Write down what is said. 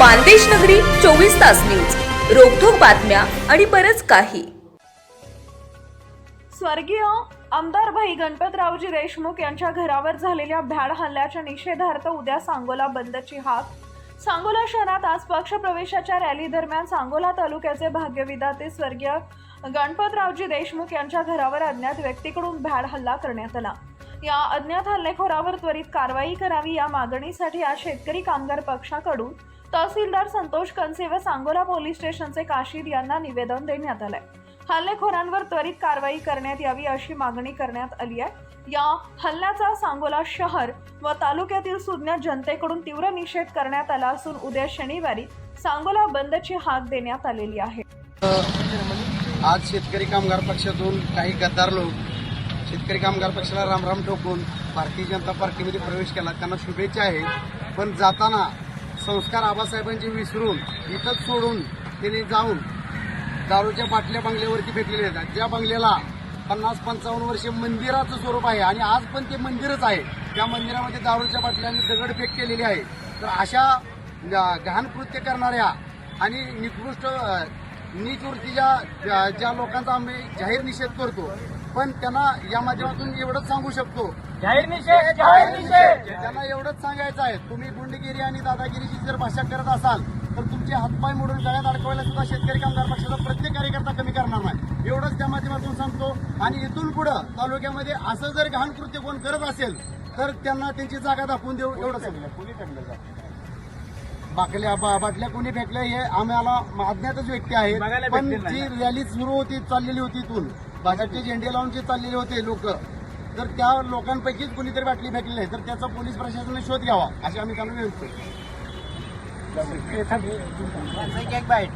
मानदेश नगरी चोवीस तास न्यूज. रोखोक बातम्या आणि बरच काही. स्वर्गीय आमदार भाई गणपतरावजी देशमुख यांच्या घरावर झालेल्या भ्याड हल्ल्याच्या निषेधार्थ उद्या सांगोला बंदची हाक सांगोला शहरात आज पक्ष प्रवेशाच्या रॅली दरम्यान सांगोला तालुक्याचे भाग्यविधाते स्वर्गीय गणपतरावजी देशमुख यांच्या घरावर अज्ञात व्यक्तीकडून भ्याड हल्ला करण्यात आला. या अज्ञात हल्लेखोरावर त्वरित कारवाई करावी या मागणीसाठी आज शेतकरी कामगार पक्षाकडून तहसीलदार संतोष कनसे व सांगोला पोलीस स्टेशनचे काशीद यांना निवेदन देण्यात आलंय. हल्लेखोरांवर त्वरित कारवाई करण्यात यावी अशी मागणी करण्यात आली आहे. या हल्ल्याचा सांगोला शहर व तालुक्यातील सुज्ञ जनतेकडून तीव्र निषेध करण्यात आला असून उद्या शनिवारी सांगोला बंदची हाक देण्यात आलेली आहे. आज शेतकरी कामगार पक्षातून काही गद्दार लोक शेतकरी कामगार पक्षाला रामराम ठोकून भारतीय जनता पार्टीमध्ये प्रवेश केला. त्यांना शुभेच्छा आहे. पण जाताना संस्कार आबासाहेबांचे विसरून इथंच सोडून त्यांनी जाऊन दारूच्या बाटल्या बंगल्यावरती भेटलेल्या आहेत. ज्या बंगल्याला पन्नास पंचावन्न वर्ष मंदिराचं स्वरूप आहे आणि आज पण ते मंदिरच आहे. त्या मंदिरामध्ये दारूच्या बाटल्यांनी दगडफेक केलेली आहे. तर अशा घाण कृत्य करणाऱ्या आणि निकृष्ट अ, नीच वृत्तीच्या ज्या- ज्या लोकांचा आम्ही जाहीर निषेध करतो पण त्यांना या माध्यमातून एवढंच सांगू शकतो. जाहीर निषेध जाहीर निषेध! त्यांना एवढंच सांगायचं आहे. तुम्ही गुंडगिरी आणि दादागिरीची जर भाषा करत असाल तर तुमचे हातपाय मोडून गळ्यात अडकवायला सुद्धा शेतकरी कामगार पक्षाचा प्रत्येक कार्यकर्ता कमी करणार नाही. एवढंच त्या माध्यमातून सांगतो. आणि इथून पुढं तालुक्यामध्ये असं जर घाण कृत्य कोण करत असेल तर त्यांना त्यांची जागा दाखवून देऊ एवढं सांगितलं बाटल्या बा- बाटल्या कोणी फेकल्या हे आम्हाला अज्ञातच व्यक्ती बघायला पण जी. रॅली सुरू होती चाललेली होती इथून भाजपचे झेंडे लावून जे चाललेले होते लोक तर त्या लोकांपैकीच कुणीतरी बाटली फेकली आहे तर त्याचा पोलीस प्रशासनाने शोध घ्यावा अशी आम्ही त्यांना विनंती करतो एक बाईट